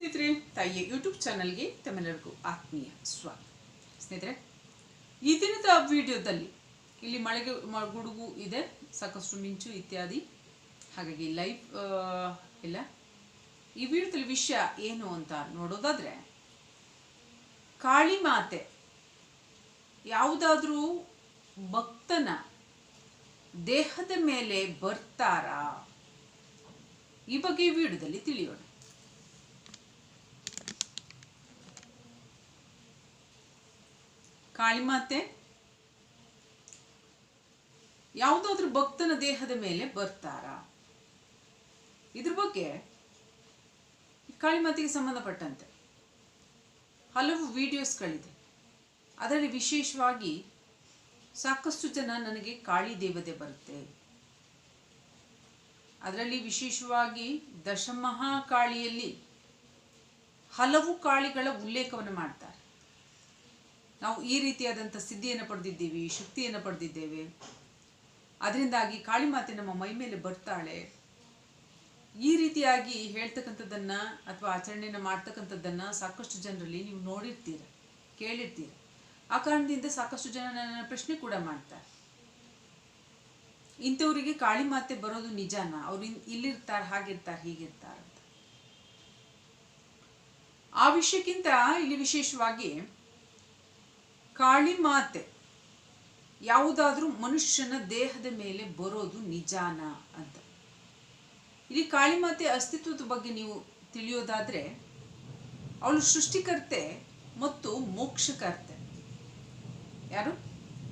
ಸ್ನೇಹಿತರೆ, ತಾಯಿಯ ಯೂಟ್ಯೂಬ್ ಚಾನಲ್ಗೆ ತಮ್ಮೆಲ್ಲರಿಗೂ ಆತ್ಮೀಯ ಸ್ವಾಗತ. ಸ್ನೇಹಿತರೆ, ಈ ದಿನದ ವಿಡಿಯೋದಲ್ಲಿ ಇಲ್ಲಿ ಮಳೆಗೆ ಗುಡುಗು ಇದೆ, ಸಾಕಷ್ಟು ಮಿಂಚು ಇತ್ಯಾದಿ. ಹಾಗಾಗಿ ಲೈವ್ ಇಲ್ಲ. ಈ ವಿಡಿಯೋದಲ್ಲಿ ವಿಷಯ ಏನು ಅಂತ ನೋಡೋದಾದ್ರೆ, ಕಾಳಿ ಮಾತೆ ಯಾವುದಾದ್ರೂ ಭಕ್ತನ ದೇಹದ ಮೇಲೆ ಬರ್ತಾರಾ? ಈ ಬಗ್ಗೆ ವಿಡಿಯೋದಲ್ಲಿ ತಿಳಿಯೋಣ. ಕಾಳಿಮಾತೆ. ಯಾವುದಾದ್ರೂ ಭಕ್ತನ ದೇಹದ ಮೇಲೆ ಬರ್ತಾರ? ಇದ್ರ ಬಗ್ಗೆ ಕಾಳಿಮಾತೆಗೆ ಸಂಬಂಧಪಟ್ಟಂತೆ ಹಲವು ವಿಡಿಯೋಸ್ಗಳಿದೆ. ಅದರಲ್ಲಿ ವಿಶೇಷವಾಗಿ ಸಾಕಷ್ಟು ಜನ ನನಗೆ ಕಾಳಿ ದೇವತೆ ಬರುತ್ತೆ. ಅದರಲ್ಲಿ ವಿಶೇಷವಾಗಿ ದಶಮಹಾಕಾಳಿಯಲ್ಲಿ ಹಲವು ಕಾಳಿಗಳ ಉಲ್ಲೇಖವನ್ನು ಮಾಡ್ತಾರೆ. ನಾವು ಈ ರೀತಿಯಾದಂಥ ಸಿದ್ಧಿಯನ್ನು ಪಡೆದಿದ್ದೀವಿ, ಶಕ್ತಿಯನ್ನು ಪಡೆದಿದ್ದೇವೆ. ಅದರಿಂದಾಗಿ ಕಾಳಿಮಾತೆ ನಮ್ಮ ಮೈ ಮೇಲೆ ಬರ್ತಾಳೆ. ಈ ರೀತಿಯಾಗಿ ಹೇಳ್ತಕ್ಕಂಥದ್ದನ್ನ ಅಥವಾ ಆಚರಣೆಯನ್ನು ಮಾಡ್ತಕ್ಕಂಥದ್ದನ್ನ ಸಾಕಷ್ಟು ಜನರಲ್ಲಿ ನೀವು ನೋಡಿರ್ತೀರ, ಕೇಳಿರ್ತೀರ. ಆ ಕಾರಣದಿಂದ ಸಾಕಷ್ಟು ಜನ ನನ್ನ ಪ್ರಶ್ನೆ ಕೂಡ ಮಾಡ್ತಾರೆ. ಇಂಥವರಿಗೆ ಕಾಳಿ ಮಾತೆ ಬರೋದು ನಿಜಾನ? ಅವ್ರು ಇಲ್ಲಿರ್ತಾರೆ, ಹಾಗಿರ್ತಾರೆ, ಹೀಗಿರ್ತಾರೆ ಆ ವಿಷಯಕ್ಕಿಂತ ಇಲ್ಲಿ ವಿಶೇಷವಾಗಿ ಕಾಳಿ ಮಾತೆ. ಯಾವುದಾದ್ರೂ ಮನುಷ್ಯನ ದೇಹದ ಮೇಲೆ ಬರೋದು ನಿಜಾನ ಅಂತ. ಇಲ್ಲಿ ಕಾಳಿ ಮಾತೆ ಅಸ್ತಿತ್ವದ ಬಗ್ಗೆ ನೀವು ತಿಳಿಯೋದಾದ್ರೆ, ಅವಳು ಸೃಷ್ಟಿಕರ್ತೆ ಮತ್ತು ಮೋಕ್ಷಕರ್ತೆ. ಯಾರು?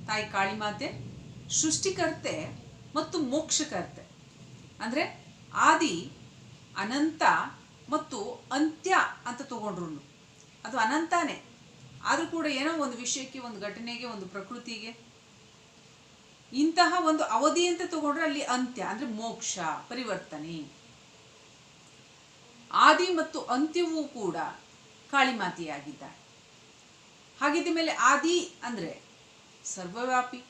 ತಾಯಿ ಕಾಳಿ ಮಾತೆ, ಸೃಷ್ಟಿಕರ್ತೆ ಮತ್ತು ಮೋಕ್ಷಕರ್ತೆ. ಅಂದ್ರೆ ಆದಿ, ಅನಂತ ಮತ್ತು ಅಂತ್ಯ ಅಂತ ತಗೊಂಡ್ರು ಅದು ಅನಂತಾನೇ. ಆದರೂ ಕೂಡ ಏನೋ ಒಂದು ವಿಷಯಕ್ಕೆ, ಒಂದು ಘಟನೆಗೆ, ಒಂದು ಪ್ರಕೃತಿಗೆ ಇಂತಹ ಒಂದು ಅವಧಿ ಅಂತ ತಗೊಂಡ್ರೆ ಅಲ್ಲಿ ಅಂತ್ಯ, ಅಂದ್ರೆ ಮೋಕ್ಷ, ಪರಿವರ್ತನೆ. ಆದಿ ಮತ್ತು ಅಂತ್ಯವೂ ಕೂಡ ಕಾಳಿಮಾತೆಯಾಗಿದ್ದಾಳೆ ಹಾಗಿದ್ದ ಮೇಲೆ ಆದಿ ಅಂದ್ರೆ ಸರ್ವವ್ಯಾಪಿ.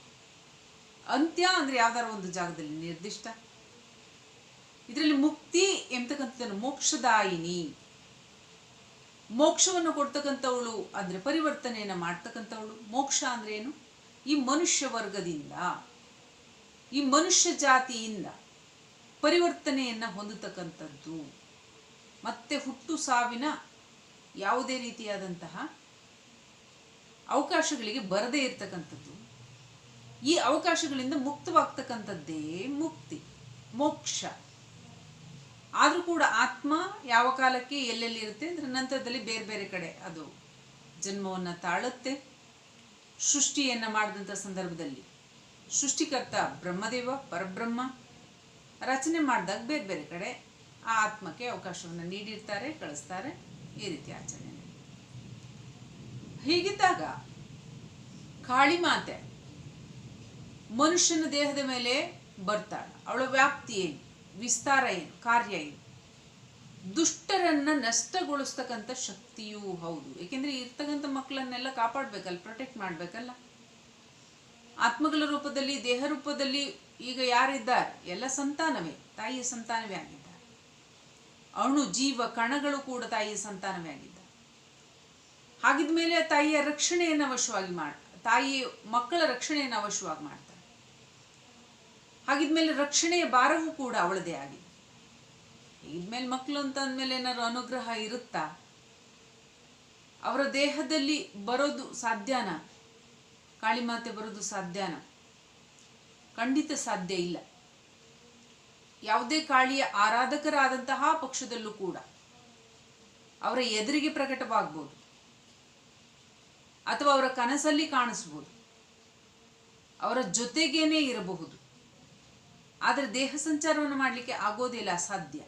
ಅಂತ್ಯ ಅಂದ್ರೆ ಯಾವ್ದಾರ ಒಂದು ಜಾಗದಲ್ಲಿ ನಿರ್ದಿಷ್ಟ. ಇದರಲ್ಲಿ ಮುಕ್ತಿ ಎಂಬತಕ್ಕಂಥದ್ದನ್ನು ಮೋಕ್ಷದಾಯಿನಿ. ಮೋಕ್ಷವನ್ನು ಕೊಡ್ತಕ್ಕಂಥವಳು ಅಂದರೆ ಪರಿವರ್ತನೆಯನ್ನು ಮಾಡ್ತಕ್ಕಂಥವಳು. ಮೋಕ್ಷ ಅಂದ್ರೆ ಏನು? ಈ ಮನುಷ್ಯ ವರ್ಗದಿಂದ, ಈ ಮನುಷ್ಯ ಜಾತಿಯಿಂದ ಪರಿವರ್ತನೆಯನ್ನು ಹೊಂದತಕ್ಕಂಥದ್ದು. ಮತ್ತೆ ಹುಟ್ಟು ಸಾವಿನ ಯಾವುದೇ ರೀತಿಯಾದಂತಹ ಅವಕಾಶಗಳಿಗೆ ಬರದೇ ಇರತಕ್ಕಂಥದ್ದು. ಈ ಅವಕಾಶಗಳಿಂದ ಮುಕ್ತವಾಗ್ತಕ್ಕಂಥದ್ದೇ ಮುಕ್ತಿ, ಮೋಕ್ಷ. ಆದರೂ ಕೂಡ ಆತ್ಮ ಯಾವ ಕಾಲಕ್ಕೆ ಎಲ್ಲೆಲ್ಲಿ ಇರುತ್ತೆ ಅಂದ್ರೆ ನಂತರದಲ್ಲಿ ಬೇರೆ ಬೇರೆ ಕಡೆ ಅದು ಜನ್ಮವನ್ನು ತಾಳುತ್ತೆ. ಸೃಷ್ಟಿಯನ್ನು ಮಾಡಿದಂಥ ಸಂದರ್ಭದಲ್ಲಿ ಸೃಷ್ಟಿಕರ್ತ ಬ್ರಹ್ಮದೇವ, ಪರಬ್ರಹ್ಮ ರಚನೆ ಮಾಡಿದಾಗ ಬೇರೆ ಬೇರೆ ಕಡೆ ಆ ಆತ್ಮಕ್ಕೆ ಅವಕಾಶವನ್ನು ನೀಡಿರ್ತಾರೆ, ಕಳಿಸ್ತಾರೆ ಈ ರೀತಿ ಆಚರಣೆ ಹೀಗಿದ್ದಾಗ ಕಾಳಿ ಮಾತೆ ಮನುಷ್ಯನ ದೇಹದ ಮೇಲೆ ಬರ್ತಾಳೆ. ಅವಳ ವ್ಯಾಪ್ತಿ ಏನು? ವಿಸ್ತಾರ ಏನು ಕಾರ್ಯ ಏನು ದುಷ್ಟರನ್ನ ನಷ್ಟಗೊಳಿಸ್ತಕ್ಕಂಥ ಶಕ್ತಿಯೂ ಹೌದು. ಏಕೆಂದ್ರೆ ಇರ್ತಕ್ಕಂಥ ಮಕ್ಕಳನ್ನೆಲ್ಲ ಕಾಪಾಡ್ಬೇಕಲ್ಲ ಪ್ರೊಟೆಕ್ಟ್ ಮಾಡ್ಬೇಕಲ್ಲ. ಆತ್ಮಗಳ ರೂಪದಲ್ಲಿ, ದೇಹ ರೂಪದಲ್ಲಿ ಈಗ ಯಾರಿದ್ದಾರೆ? ಎಲ್ಲ ಸಂತಾನವೇ, ತಾಯಿಯ ಸಂತಾನವೇ ಆಗಿದ್ದಾರೆ. ಅಣು, ಜೀವ, ಕಣಗಳು ಕೂಡ ತಾಯಿಯ ಸಂತಾನವೇ ಆಗಿದ್ದಾರೆ. ಹಾಗಿದ್ಮೇಲೆ ತಾಯಿಯ ರಕ್ಷಣೆಯನ್ನು ಅವಶ್ಯವಾಗಿ ಮಾಡ ತಾಯಿ ಮಕ್ಕಳ ರಕ್ಷಣೆಯನ್ನು ಅವಶ್ಯವಾಗಿ ಮಾಡ್ತಾರೆ ಹಾಗಿದ್ಮೇಲೆ ರಕ್ಷಣೆಯ ಭಾರವೂ ಕೂಡ ಅವಳದೇ ಆಗಿದೆ. ಇದ್ಮೇಲೆ ಮಕ್ಕಳು ಅಂತ ಅಂದ್ಮೇಲೆ ಏನಾದ್ರು ಅನುಗ್ರಹ ಇರುತ್ತಾ? ಅವರ ದೇಹದಲ್ಲಿ ಬರೋದು ಸಾಧ್ಯನ? ಕಾಳಿಮಾತೆ ಬರೋದು ಸಾಧ್ಯನ? ಖಂಡಿತ ಸಾಧ್ಯ ಇಲ್ಲ. ಯಾವುದೇ ಕಾಳಿಯ ಆರಾಧಕರಾದಂತಹ ಪಕ್ಷದಲ್ಲೂ ಕೂಡ ಅವರ ಎದುರಿಗೆ ಪ್ರಕಟವಾಗ್ಬೋದು. ಅಥವಾ ಅವರ ಕನಸಲ್ಲಿ ಕಾಣಿಸ್ಬೋದು. ಅವರ ಜೊತೆಗೇನೆ ಇರಬಹುದು. ಆದರೆ ದೇಹ ಸಂಚಾರವನ್ನು ಮಾಡಲಿಕ್ಕೆ ಆಗೋದಿಲ್ಲ ಅಸಾಧ್ಯ.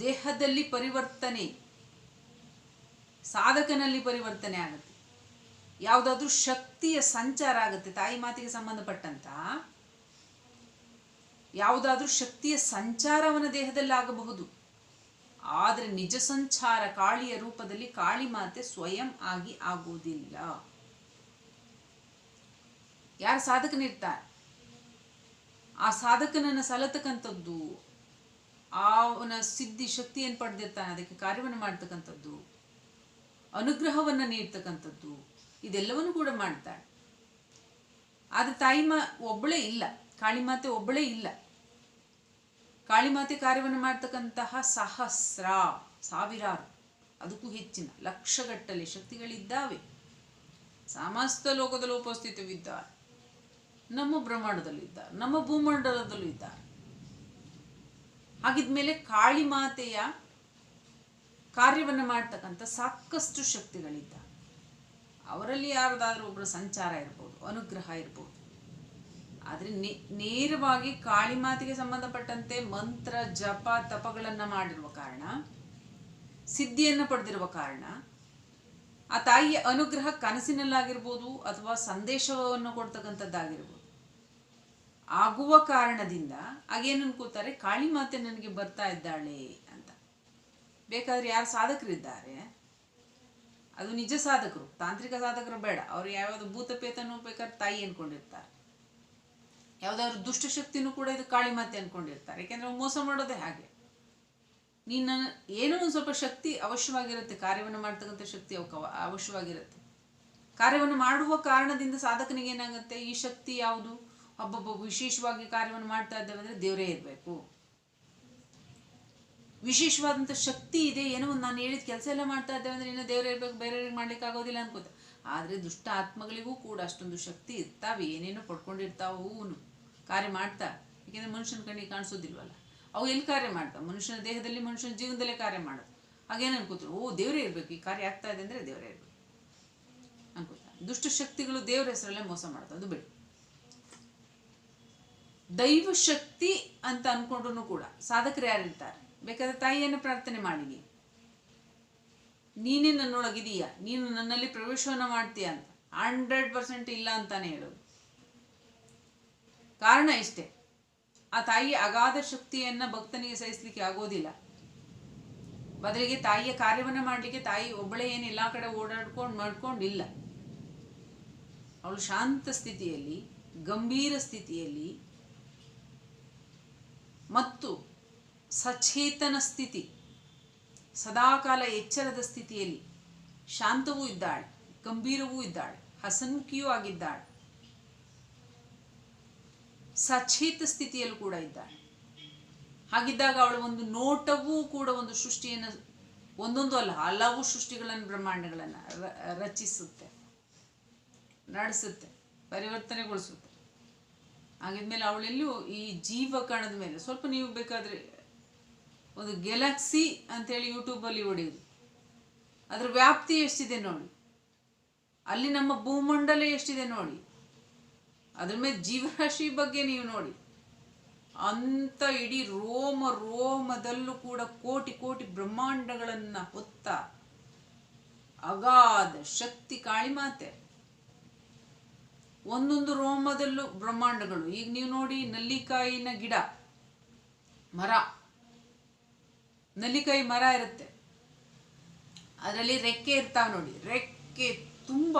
ದೇಹದಲ್ಲಿ ಪರಿವರ್ತನೆ, ಸಾಧಕನಲ್ಲಿ ಪರಿವರ್ತನೆ ಆಗುತ್ತೆ. ಯಾವುದಾದ್ರೂ ಶಕ್ತಿಯ ಸಂಚಾರ ಆಗುತ್ತೆ, ತಾಯಿ ಮಾತಿಗೆ ಸಂಬಂಧಪಟ್ಟಂತ. ಯಾವುದಾದ್ರೂ ಶಕ್ತಿಯ ಸಂಚಾರ ಅವನ ದೇಹದಲ್ಲಿ ಆಗಬಹುದು. ಆದರೆ ನಿಜ ಸಂಚಾರ ಕಾಳಿಯ ರೂಪದಲ್ಲಿ ಕಾಳಿ ಮಾತೆ ಸ್ವಯಂ ಆಗಿ ಆಗುವುದಿಲ್ಲ ಯಾರು ಸಾಧಕನಿರ್ತಾರೆ? ಆ ಸಾಧಕನನ್ನು ಸಲತಕ್ಕಂಥದ್ದು, ಅವನ ಸಿದ್ಧಿ ಶಕ್ತಿಯನ್ನು ಪಡೆದಿರ್ತಾನೆ, ಅದಕ್ಕೆ ಕಾರ್ಯವನ್ನು ಮಾಡ್ತಕ್ಕಂಥದ್ದು, ಅನುಗ್ರಹವನ್ನು ನೀಡ್ತಕ್ಕಂಥದ್ದು, ಇದೆಲ್ಲವನ್ನು ಕೂಡ ಮಾಡ್ತಾಳೆ. ಆದರೆ ತಾಯಿ ಮಾ, ಒಬ್ಬಳೇ ಇಲ್ಲ ಕಾಳಿಮಾತೆ ಒಬ್ಬಳೇ ಇಲ್ಲ. ಕಾಳಿಮಾತೆ ಕಾರ್ಯವನ್ನು ಮಾಡ್ತಕ್ಕಂತಹ ಸಹಸ್ರ, ಸಾವಿರಾರು, ಅದಕ್ಕೂ ಹೆಚ್ಚಿನ, ಲಕ್ಷಗಟ್ಟಲೆ ಶಕ್ತಿಗಳಿದ್ದಾವೆ. ಸಮಸ್ತ ಲೋಕದಲ್ಲೂ ಉಪಸ್ಥಿತವಿದ್ದಾರೆ. ನಮ್ಮ ಬ್ರಹ್ಮಾಂಡದಲ್ಲೂ ಇದ್ದ ನಮ್ಮ ಭೂಮಂಡಲದಲ್ಲೂ ಇದ್ದಾರೆ ಹಾಗಿದ್ಮೇಲೆ ಕಾಳಿಮಾತೆಯ ಕಾರ್ಯವನ್ನು ಮಾಡ್ತಕ್ಕಂಥ ಸಾಕಷ್ಟು ಶಕ್ತಿಗಳಿದ್ದ. ಅವರಲ್ಲಿ ಯಾರದಾದ್ರೂ ಒಬ್ಬರ ಸಂಚಾರ ಇರ್ಬೋದು, ಅನುಗ್ರಹ ಇರ್ಬೋದು. ಆದರೆ ನೇರವಾಗಿ ಕಾಳಿ ಮಾತಿಗೆ ಸಂಬಂಧಪಟ್ಟಂತೆ ಮಂತ್ರ, ಜಪ, ತಪಗಳನ್ನು ಮಾಡಿರುವ ಕಾರಣ, ಸಿದ್ಧಿಯನ್ನು ಪಡೆದಿರುವ ಕಾರಣ ಆ ತಾಯಿಯ ಅನುಗ್ರಹ ಕನಸಿನಲ್ಲಾಗಿರ್ಬೋದು ಅಥವಾ ಸಂದೇಶವನ್ನು ಕೊಡ್ತಕ್ಕಂಥದ್ದಾಗಿರ್ಬೋದು. ಆಗುವ ಕಾರಣದಿಂದ ಆಗೇನು ಅನ್ಕೋತಾರೆ, ಕಾಳಿ ಮಾತೆ ನನಗೆ ಬರ್ತಾ ಇದ್ದಾಳೆ ಅಂತ. ಬೇಕಾದ್ರೆ ಯಾರು ಸಾಧಕರಿದ್ದಾರೆ? ಅದು ನಿಜ ಸಾಧಕರು. ತಾಂತ್ರಿಕ ಸಾಧಕರು ಬೇಡ. ಅವ್ರು ಯಾವ್ಯಾವ್ದು ಭೂತಪೇತನೂ ಬೇಕಾದ್ರೆ ತಾಯಿ ಅನ್ಕೊಂಡಿರ್ತಾರೆ. ಯಾವುದಾದ್ರು ದುಷ್ಟಶಕ್ತಿನೂ ಕೂಡ ಇದು ಕಾಳಿ ಮಾತೆ ಅನ್ಕೊಂಡಿರ್ತಾರೆ. ಯಾಕೆಂದ್ರೆ ಮೋಸ ಮಾಡೋದೇ ಹಾಗೆ. ನೀನು ಏನೋ ಒಂದು ಸ್ವಲ್ಪ ಶಕ್ತಿ ಅವಶ್ಯವಾಗಿರುತ್ತೆ, ಕಾರ್ಯವನ್ನು ಮಾಡ್ತಕ್ಕಂಥ ಶಕ್ತಿ ಅವಕ್ಕೆ ಅವ- ಅವಶ್ಯವಾಗಿರುತ್ತೆ. ಕಾರ್ಯವನ್ನು ಮಾಡುವ ಕಾರಣದಿಂದ ಸಾಧಕನಿಗೆ ಏನಾಗುತ್ತೆ? ಈ ಶಕ್ತಿ ಯಾವುದು? ಒಬ್ಬೊಬ್ಬ ವಿಶೇಷವಾಗಿ ಕಾರ್ಯವನ್ನು ಮಾಡ್ತಾ ಇದ್ದೇವೆ ಅಂದರೆ ದೇವರೇ ಇರಬೇಕು. ವಿಶೇಷವಾದಂಥ ಶಕ್ತಿ ಇದೆ, ಏನೋ ಒಂದು ನಾನು ಹೇಳಿದ ಕೆಲಸ ಎಲ್ಲ ಮಾಡ್ತಾ ಇದ್ದೇವೆ ಅಂದರೆ ಇನ್ನು ದೇವರೇ ಇರಬೇಕು, ಬೇರೆಯವ್ರಿಗೆ ಮಾಡ್ಲಿಕ್ಕೆ ಆಗೋದಿಲ್ಲ ಅನ್ಕೋತ. ಆದರೆ ದುಷ್ಟ ಆತ್ಮಗಳಿಗೂ ಕೂಡ ಅಷ್ಟೊಂದು ಶಕ್ತಿ ಇರ್ತಾವೆ, ಏನೇನೋ ಪಡ್ಕೊಂಡಿರ್ತಾವೆ ಹೂವು ಕಾರ್ಯ ಮಾಡ್ತಾ. ಏಕೆಂದರೆ ಮನುಷ್ಯನ ಕಣ್ಣಿಗೆ ಕಾಣಿಸೋದಿಲ್ವಲ್ಲ? ಅವು ಎಲ್ಲಿ ಕಾರ್ಯ ಮಾಡ್ತಾವೆ? ಮನುಷ್ಯನ ದೇಹದಲ್ಲಿ, ಮನುಷ್ಯನ ಜೀವನದಲ್ಲೇ ಕಾರ್ಯ ಮಾಡೋದು. ಹಾಗೇನು ಅನ್ಕೋತಾರೆ? ಓ, ದೇವರೇ ಇರಬೇಕು. ಈ ಕಾರ್ಯ ಆಗ್ತಾ ಇದೆ ಅಂದರೆ ದೇವರೇ ಇರಬೇಕು. ಅನ್ಕೋತಾರೆ ದುಷ್ಟಶಕ್ತಿಗಳು ದೇವರ ಹೆಸರಲ್ಲೇ ಮೋಸ ಮಾಡ್ತವೆ. ಅದು ಬಿಡಿ. ದೈವ ಶಕ್ತಿ ಅಂತ ಅನ್ಕೊಂಡ್ರು ಕೂಡ ಸಾಧಕರು ಯಾರಿರ್ತಾರೆ ಬೇಕಾದ್ರೆ ತಾಯಿಯನ್ನು ಪ್ರಾರ್ಥನೆ ಮಾಡಿ ನೀನೇ ನನ್ನೊಳಗಿದೀಯಾ. ನೀನು ನನ್ನಲ್ಲಿ ಪ್ರವೇಶವನ್ನು ಮಾಡ್ತೀಯ ಅಂತ. ಹಂಡ್ರೆಡ್ ಪರ್ಸೆಂಟ್ ಇಲ್ಲ ಅಂತಾನೆ ಹೇಳೋದು. ಕಾರಣ ಇಷ್ಟೇ. ಆ ತಾಯಿ ಅಗಾಧ ಶಕ್ತಿಯನ್ನ ಭಕ್ತನಿಗೆ ಸಹಿಸ್ಲಿಕ್ಕೆ ಆಗೋದಿಲ್ಲ. ಬದಲಿಗೆ ತಾಯಿಯ ಕಾರ್ಯವನ್ನ ಮಾಡಲಿಕ್ಕೆ ತಾಯಿ ಒಬ್ಬಳೇ ಏನು ಎಲ್ಲ ಕಡೆ ಓಡಾಡ್ಕೊಂಡು ಮಾಡ್ಕೊಂಡಿಲ್ಲ ಅವಳು ಶಾಂತ ಸ್ಥಿತಿಯಲ್ಲಿ, ಗಂಭೀರ ಸ್ಥಿತಿಯಲ್ಲಿ ಮತ್ತು ಸಚೇತನ ಸ್ಥಿತಿ, ಸದಾಕಾಲ ಎಚ್ಚರದ ಸ್ಥಿತಿಯಲ್ಲಿ ಶಾಂತವೂ ಇದ್ದಾಳೆ, ಗಂಭೀರವೂ ಇದ್ದಾಳೆ, ಹಸನ್ಮುಖಿಯೂ ಆಗಿದ್ದಾಳೆ. ಸಚೇತ ಸ್ಥಿತಿಯಲ್ಲೂ ಕೂಡ ಇದ್ದಾಳೆ ಹಾಗಿದ್ದಾಗ ಅವಳ ಒಂದು ನೋಟವೂ ಕೂಡ ಒಂದು ಸೃಷ್ಟಿಯನ್ನು, ಒಂದೊಂದು ಅಲ್ಲ, ಹಲವು ಸೃಷ್ಟಿಗಳನ್ನು, ಬ್ರಹ್ಮಾಂಡಗಳನ್ನು ರಚಿಸುತ್ತೆ, ನಡೆಸುತ್ತೆ, ಪರಿವರ್ತನೆಗೊಳಿಸುತ್ತೆ. ಹಾಗಿದ್ಮೇಲೆ ಅವಳೆಲ್ಲೂ ಈ ಜೀವ ಕಣದ ಮೇಲೆ, ಸ್ವಲ್ಪ ನೀವು ಬೇಕಾದರೆ ಒಂದು ಗೆಲಾಕ್ಸಿ ಅಂತೇಳಿ ಯೂಟ್ಯೂಬಲ್ಲಿ ಹೊಡೆಯೋದು ಅದರ ವ್ಯಾಪ್ತಿ ಎಷ್ಟಿದೆ ನೋಡಿ. ಅಲ್ಲಿ ನಮ್ಮ ಭೂಮಂಡಲ ಎಷ್ಟಿದೆ ನೋಡಿ. ಅದ್ರ ಮೇಲೆ ಜೀವರಾಶಿ ಬಗ್ಗೆ ನೀವು ನೋಡಿ. ಅಂತ ಇಡೀ ರೋಮ ರೋಮದಲ್ಲೂ ಕೂಡ ಕೋಟಿ ಕೋಟಿ ಬ್ರಹ್ಮಾಂಡಗಳನ್ನು ಹೊತ್ತ ಅಗಾಧ ಶಕ್ತಿ ಕಾಳಿಮಾತೆ ಒಂದೊಂದು ರೋಮದಲ್ಲೂ ಬ್ರಹ್ಮಾಂಡಗಳು. ಈಗ ನೀವು ನೋಡಿ ನಲ್ಲಿಕಾಯಿನ ಗಿಡ, ಮರ. ನಲ್ಲಿಕಾಯಿ ಮರ ಇರುತ್ತೆ. ಅದರಲ್ಲಿ ರೆಕ್ಕೆ ಇರ್ತಾವ ನೋಡಿ. ರೆಕ್ಕೆ ತುಂಬ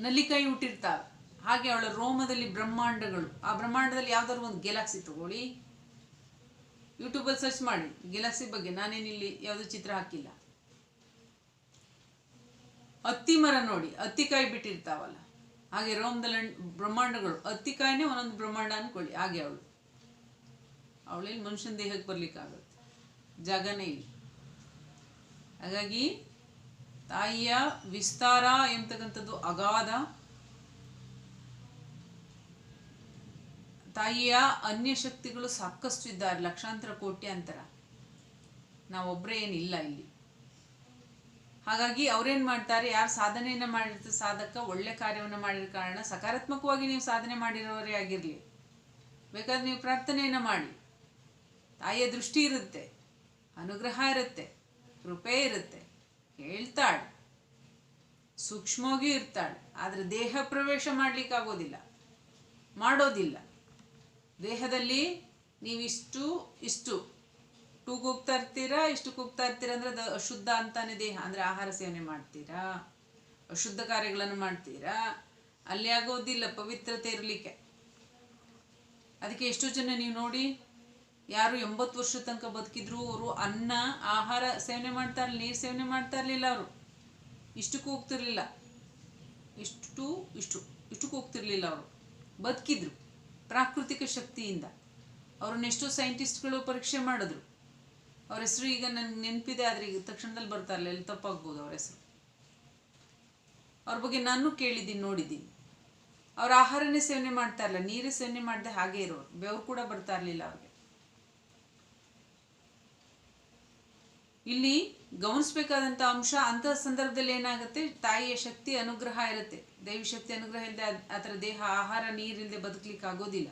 ನಲ್ಲಿಕಾಯಿ ಹುಟ್ಟಿರ್ತಾವೆ. ಹಾಗೆ ಅವಳ ರೋಮದಲ್ಲಿ ಬ್ರಹ್ಮಾಂಡಗಳು. ಆ ಬ್ರಹ್ಮಾಂಡದಲ್ಲಿ ಯಾವ್ದಾದ್ರು ಒಂದು ಗೆಲಾಕ್ಸಿ ತಗೊಳ್ಳಿ. ಯೂಟ್ಯೂಬಲ್ಲಿ ಸರ್ಚ್ ಮಾಡಿ. ಗೆಲಾಕ್ಸಿ ಬಗ್ಗೆ. ನಾನೇನಿಲ್ಲಿ ಯಾವುದೂ ಚಿತ್ರ ಹಾಕಿಲ್ಲ. ಅತ್ತಿ ಮರ ನೋಡಿ. ಅತ್ತಿಕಾಯಿ ಬಿಟ್ಟಿರ್ತಾವಲ್ಲ. ಹಾಗೆ ರೋಮದಲ್ಲಿ ಬ್ರಹ್ಮಾಂಡಗಳು. ಅತ್ತಿಕಾಯಿನೇ ಒಂದೊಂದು ಬ್ರಹ್ಮಾಂಡ ಅನ್ಕೊಳ್ಳಿ. ಹಾಗೆ ಅವಳು. ಅವಳೇನು ಮನುಷ್ಯನ ದೇಹಕ್ಕೆ ಬರ್ಲಿಕ್ಕಾಗುತ್ತೆ. ಜಾಗನೇ ಇಲ್ಲ. ಹಾಗಾಗಿ ತಾಯಿಯ ವಿಸ್ತಾರ ಎಂತಕ್ಕಂಥದ್ದು? ಅಗಾಧ. ತಾಯಿಯ ಅನ್ಯ ಶಕ್ತಿಗಳು ಸಾಕಷ್ಟು ಇದ್ದಾರೆ, ಲಕ್ಷಾಂತರ ಕೋಟ್ಯಾಂತರ ನಾವೊಬ್ಬರೇ ಏನಿಲ್ಲ ಇಲ್ಲಿ. ಹಾಗಾಗಿ ಅವ್ರೇನ್ ಮಾಡ್ತಾರೆ? ಯಾರು ಸಾಧನೆಯನ್ನ ಮಾಡಿರ್ತಾರೆ ಸಾಧಕ, ಒಳ್ಳೆ ಕಾರ್ಯವನ್ನು ಮಾಡಿದ ಕಾರಣ ಸಕಾರಾತ್ಮಕವಾಗಿ ನೀವು ಸಾಧನೆ ಮಾಡಿರೋರೇ ಆಗಿರಲಿ. ಬೇಕಾದ್ರೆ ನೀವು ಪ್ರಾರ್ಥನೆಯನ್ನ ಮಾಡಿ. ತಾಯಿಯ ದೃಷ್ಟಿ ಇರುತ್ತೆ, ಅನುಗ್ರಹ ಇರುತ್ತೆ, ಕೃಪೆ ಇರುತ್ತೆ. ಹೇಳ್ತಾಳೆ. ಸೂಕ್ಷ್ಮವಾಗಿ ಇರ್ತಾಳೆ. ಆದರೆ ದೇಹ ಪ್ರವೇಶ ಮಾಡ್ಲಿಕ್ಕಾಗೋದಿಲ್ಲ. ಮಾಡೋದಿಲ್ಲ. ದೇಹದಲ್ಲಿ ನೀವಿಷ್ಟು, ಇಷ್ಟು. ಟೂ ಕೂಗ್ತಾ ಇರ್ತೀರಾ, ಇಷ್ಟು ಕೂಗ್ತಾ ಇರ್ತೀರಾ ಅಂದರೆ ಅದು ಅಶುದ್ಧ ಅಂತಾನೆ ದೇಹ. ಅಂದರೆ ಆಹಾರ ಸೇವನೆ ಮಾಡ್ತೀರಾ? ಅಶುದ್ಧ ಕಾರ್ಯಗಳನ್ನು ಮಾಡ್ತೀರಾ? ಅಲ್ಲಿ ಆಗೋದಿಲ್ಲ, ಪವಿತ್ರತೆ ಇರಲಿಕ್ಕೆ. ಅದಕ್ಕೆ ಎಷ್ಟು ಜನ ನೀವು ನೋಡಿ ಯಾರು ಎಂಬತ್ತು ವರ್ಷದ ತನಕ ಬದುಕಿದ್ರು ಅವರು ಅನ್ನ, ಆಹಾರ ಸೇವನೆ ಮಾಡ್ತಾ ಇರಲಿಲ್ಲ, ನೀರು ಸೇವನೆ ಮಾಡ್ತಾ ಇರಲಿಲ್ಲ ಅವರು. ಇಷ್ಟಕ್ಕೂ ಹೋಗ್ತಿರ್ಲಿಲ್ಲ. ಇಷ್ಟು ಇಷ್ಟು, ಇಷ್ಟಕ್ಕೂ ಹೋಗ್ತಿರ್ಲಿಲ್ಲ ಅವರು. ಬದುಕಿದ್ರು ಪ್ರಾಕೃತಿಕ ಶಕ್ತಿಯಿಂದ. ಅವ್ರನ್ನ ಎಷ್ಟೋ ಸೈಂಟಿಸ್ಟ್ಗಳು ಪರೀಕ್ಷೆ ಮಾಡಿದ್ರು. ಅವ್ರ ಹೆಸರು ಈಗ ನನಗೆ ನೆನಪಿದೆ, ಆದರೆ ಈಗ ತಕ್ಷಣದಲ್ಲಿ ಬರ್ತಾ ಇಲ್ಲ ಎಲ್ಲಿ ತಪ್ಪಾಗ್ಬೋದು ಅವ್ರ ಹೆಸರು? ಅವ್ರ ಬಗ್ಗೆ ನಾನು ಕೇಳಿದ್ದೀನಿ, ನೋಡಿದ್ದೀನಿ. ಅವ್ರ ಆಹಾರನೇ ಸೇವನೆ ಮಾಡ್ತಾ ಇರಲಿಲ್ಲ. ನೀರೇ ಸೇವನೆ ಮಾಡದೆ ಹಾಗೆ ಇರೋರು. ಬೆವರು ಕೂಡ ಬರ್ತಾ ಇರಲಿಲ್ಲ ಅವ್ರಿಗೆ. ಇಲ್ಲಿ ಗಮನಿಸ್ಬೇಕಾದಂಥ ಅಂಶ ಅಂತಹ ಸಂದರ್ಭದಲ್ಲಿ ಏನಾಗುತ್ತೆ? ತಾಯಿಯ ಶಕ್ತಿ ಅನುಗ್ರಹ ಇರುತ್ತೆ. ದೈವಿ ಶಕ್ತಿ ಅನುಗ್ರಹ ಇಲ್ಲದೆ ಅದರ ದೇಹ, ಆಹಾರ ನೀರಿಲ್ಲದೆ ಬದುಕಲಿಕ್ಕೆ ಆಗೋದಿಲ್ಲ.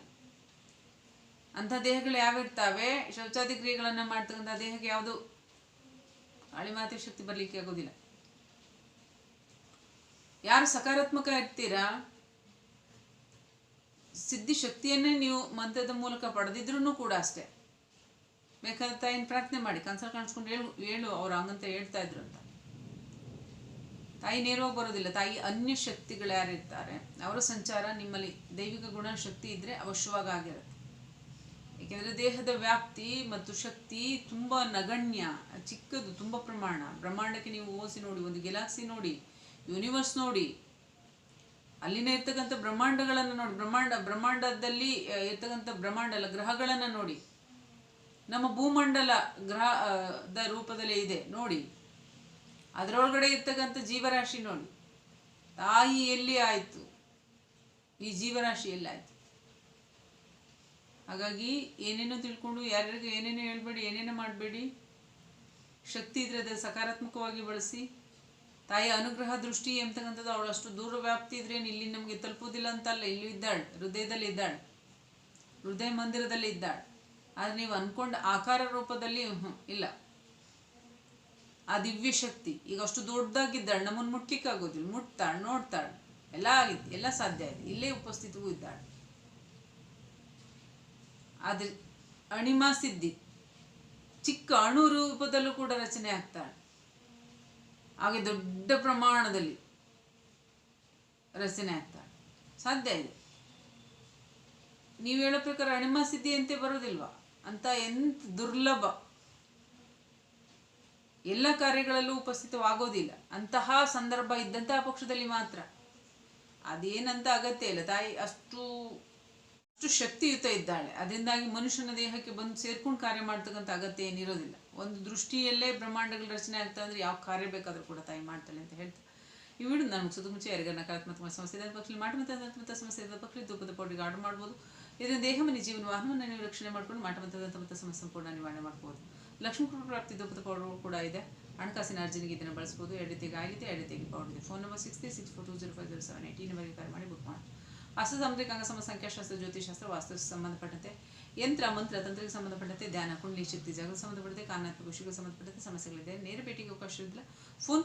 ಅಂಥ ದೇಹಗಳು ಯಾವಿರ್ತಾವೆ ಶೌಚಾದಿ ಕ್ರಿಯೆಗಳನ್ನು ಮಾಡ್ತಕ್ಕಂಥ ದೇಹಕ್ಕೆ ಯಾವುದು? ಅಳಿಮಾತೆ ಮಾತೆ ಶಕ್ತಿ ಬರಲಿಕ್ಕೆ ಆಗೋದಿಲ್ಲ. ಯಾರು ಸಕಾರಾತ್ಮಕ ಇರ್ತೀರಾ? ಸಿದ್ಧಿ ಶಕ್ತಿಯನ್ನೇ ನೀವು ಮಂತ್ರದ ಮೂಲಕ ಪಡೆದಿದ್ರೂ ಕೂಡ ಅಷ್ಟೇ. ಬೇಕಾದ್ರೆ ತಾಯಿನ ಪ್ರಾರ್ಥನೆ ಮಾಡಿ. ಕನ್ಸಲ್ ಕಾಣಿಸ್ಕೊಂಡು ಹೇಳು ಹೇಳು ಅವ್ರು ಹಂಗಂತ ಹೇಳ್ತಾ ಇದ್ರು ಅಂತ. ತಾಯಿ ನೇರವಾಗಿ ಬರೋದಿಲ್ಲ. ತಾಯಿ ಅನ್ಯ ಶಕ್ತಿಗಳು ಯಾರಿರ್ತಾರೆ, ಅವರ ಸಂಚಾರ ನಿಮ್ಮಲ್ಲಿ ದೈವಿಕ ಗುಣ ಶಕ್ತಿ ಇದ್ದರೆ ಅವಶ್ಯವಾಗಿ ಆಗಿರುತ್ತೆ. ಏಕೆಂದರೆ ದೇಹದ ವ್ಯಾಪ್ತಿ ಮತ್ತು ಶಕ್ತಿ ತುಂಬ ನಗಣ್ಯ, ಚಿಕ್ಕದು, ತುಂಬ ಪ್ರಮಾಣ. ಬ್ರಹ್ಮಾಂಡಕ್ಕೆ ನೀವು ಓಸಿ ನೋಡಿ, ಒಂದು ಗೆಲಾಕ್ಸಿ ನೋಡಿ, ಯೂನಿವರ್ಸ್ ನೋಡಿ. ಅಲ್ಲಿನ ಇರ್ತಕ್ಕಂಥ ಬ್ರಹ್ಮಾಂಡಗಳನ್ನು ನೋಡಿ. ಬ್ರಹ್ಮಾಂಡ, ಬ್ರಹ್ಮಾಂಡದಲ್ಲಿ ಇರ್ತಕ್ಕಂಥ ಬ್ರಹ್ಮಾಂಡ ಅಲ್ಲ, ಗ್ರಹಗಳನ್ನು ನೋಡಿ. ನಮ್ಮ ಭೂಮಂಡಲ ಗ್ರಹದ ರೂಪದಲ್ಲೇ ಇದೆ. ನೋಡಿ, ಅದರೊಳಗಡೆ ಇರ್ತಕ್ಕಂಥ ಜೀವರಾಶಿ ನೋಡಿ. ತಾಯಿ ಎಲ್ಲಿ ಆಯಿತು? ಈ ಜೀವರಾಶಿ ಎಲ್ಲಿ ಆಯಿತು. ಹಾಗಾಗಿ ಏನೇನೋ ತಿಳ್ಕೊಂಡು, ಯಾರ್ಯಾರಿಗೂ ಏನೇನೋ ಹೇಳ್ಬೇಡಿ, ಏನೇನೋ ಮಾಡಬೇಡಿ, ಶಕ್ತಿ ಇದ್ರೆ ಅದನ್ನು ಸಕಾರಾತ್ಮಕವಾಗಿ ಬಳಸಿ. ತಾಯಿ ಅನುಗ್ರಹ ದೃಷ್ಟಿ ಎಂತಕ್ಕಂಥದ್ದು, ಅವಳು ಅಷ್ಟು ದೂರ ವ್ಯಾಪ್ತಿ ಇದ್ರೆ ಇಲ್ಲಿ ನಮಗೆ ತಲುಪೋದಿಲ್ಲ ಅಂತಲ್ಲ, ಇಲ್ಲಿ ಇದ್ದಾಳೆ ಹೃದಯದಲ್ಲಿ ಇದ್ದಾಳೆ ಹೃದಯ ಮಂದಿರದಲ್ಲಿ ಇದ್ದಾಳೆ. ಆದರೆ ನೀವು ಅನ್ಕೊಂಡ ಆಕಾರ ರೂಪದಲ್ಲಿ ಇಲ್ಲ. ಆ ದಿವ್ಯ ಶಕ್ತಿ. ಈಗ ಅಷ್ಟು ದೊಡ್ಡದಾಗಿದ್ದಾಳೆ, ನಮ್ಮನ್ನು ಮುಟ್ಲಿಕ್ಕೆ ಆಗೋದಿಲ್ಲ. ಮುಟ್ತಾಳೆ, ನೋಡ್ತಾಳೆ. ಎಲ್ಲ ಆಗಿದೆ, ಎಲ್ಲ ಸಾಧ್ಯ ಆಯ್ತು ಇಲ್ಲೇ ಉಪಸ್ಥಿತಿಗೂ ಇದ್ದಾಳೆ. ಆದ್ರೆ ಅಣಿಮಾ ಸಿದ್ಧಿ. ಚಿಕ್ಕ ಅಣು ರೂಪದಲ್ಲೂ ಕೂಡ ರಚನೆ ಆಗ್ತಾಳೆ. ಹಾಗೆ ದೊಡ್ಡ ಪ್ರಮಾಣದಲ್ಲಿ ರಚನೆ ಆಗ್ತಾಳೆ. ಸಾಧ್ಯ ಇದೆ. ನೀವು ಹೇಳೋ ಪ್ರಕಾರ ಅಣಿಮಾ ಸಿದ್ಧಿ ಅಂತೆ ಬರೋದಿಲ್ವಾ? ಅಂತ ಎಂತ ದುರ್ಲಭ? ಎಲ್ಲ ಕಾರ್ಯಗಳಲ್ಲೂ ಉಪಸ್ಥಿತವಾಗೋದಿಲ್ಲ. ಅಂತಹ ಸಂದರ್ಭ ಇದ್ದಂತಹ ಪಕ್ಷದಲ್ಲಿ ಮಾತ್ರ. ಅದೇನಂತ ಅಗತ್ಯ ಇಲ್ಲ. ತಾಯಿ ಅಷ್ಟು ಅಷ್ಟು ಶಕ್ತಿಯುತ ಇದ್ದಾಳೆ. ಅದರಿಂದಾಗಿ ಮನುಷ್ಯನ ದೇಹಕ್ಕೆ ಬಂದು ಸೇರ್ಕೊಂಡು ಕಾರ್ಯ ಮಾಡ್ತಕ್ಕಂಥ ಅಗತ್ಯ ಏನಿರೋದಿಲ್ಲ. ಒಂದು ದೃಷ್ಟಿಯಲ್ಲೇ ಬ್ರಹ್ಮಾಂಡಗಳ ರಚನೆ ಆಗ್ತಾ ಅಂದ್ರೆ ಯಾವ ಕಾರ್ಯ ಬೇಕಾದರೂ ಕೂಡ ತಾಯಿ ಮಾಡ್ತಾಳೆ ಅಂತ ಹೇಳ್ತಾ. ಈ ವಿಡಿಯೋ ನಾನು ಮುಗಿಸೋದು ಯಾರಿಗಾರ ನಕಾರಾತ್ಮಕ ಸಮಸ್ಯೆ ಇದೆ ಪಕ್ಷದಲ್ಲಿ ಮಾಡಿ ಮತ್ತೆ ಸಮಸ್ಯೆ ಇದ್ದ ಪಕ್ಷದಲ್ಲಿ ಧೂಪದ ಪೌಡಿಗೆ ಆರ್ಡರ್ ಮಾಡ್ಬೋದು. ಇದರಿಂದ ದೇಹ ಮನೆ ಜೀವನ ವಾಹನವನ್ನು ನೀವು ರಕ್ಷಣೆ ಮಾಡ್ಕೊಂಡು ಮಾಟ ಮತ್ತು ಸಮಸ್ಯೆ ಸಂಪೂರ್ಣ ನಿವಾರಣೆ ಮಾಡ್ಬೋದು. ಲಕ್ಷ್ಮೀ ಕೃಪ ಪ್ರಾಪ್ತಿ ಧೂಪದ ಪೌಡರ್ ಕೂಡ ಇದೆ. ಹಣಕಾಸಿನ ಅರ್ಜನಿಗೆ ಇದನ್ನು ಬಳಸ್ಬೋದು. ಎರಡು ರೀತಿಗೆ ಆಗಿದೆ. ಎರಡು ರೀತಿಗೆ ಪೌಡರ್ ಇದೆ. Phone number six three six four two zero five zero seven eight ಈ ನಂಬರ್ಗೆ ಕರೆ ಮಾಡಿ ಬುಕ್ ಮಾಡಿ ಹಸ್ತ ಸಾಮುದ್ರಿಕ ಅಂಗಸಮ ಸಂಖ್ಯಾಶಾಸ್ತ್ರ ಜ್ಯೋತಿಷಾಸ್ತ್ರ ವಾಸ್ತು ಸಂಬಂಧಪಟ್ಟಂತೆ ಯಂತ್ರ, ಮಂತ್ರ ತಂತ್ರಕ್ಕೆ ಸಂಬಂಧಪಟ್ಟಂತೆ ಧ್ಯಾನ, ಕುಂಡಲಿ, ಶಕ್ತಿ ಜಗಕ್ಕೆ ಸಂಬಂಧಪಟ್ಟಂತೆ ಕಾನಾತ್ಮಕ ಕೃಷಿಗೆ ಸಂಬಂಧಪಟ್ಟಂತೆ ಸಮಸ್ಯೆಗಳಿದೆ. ನೇರ ಭೇಟಿಗೆ ಅವಕಾಶ ಇಲ್ಲ ಫೋನ್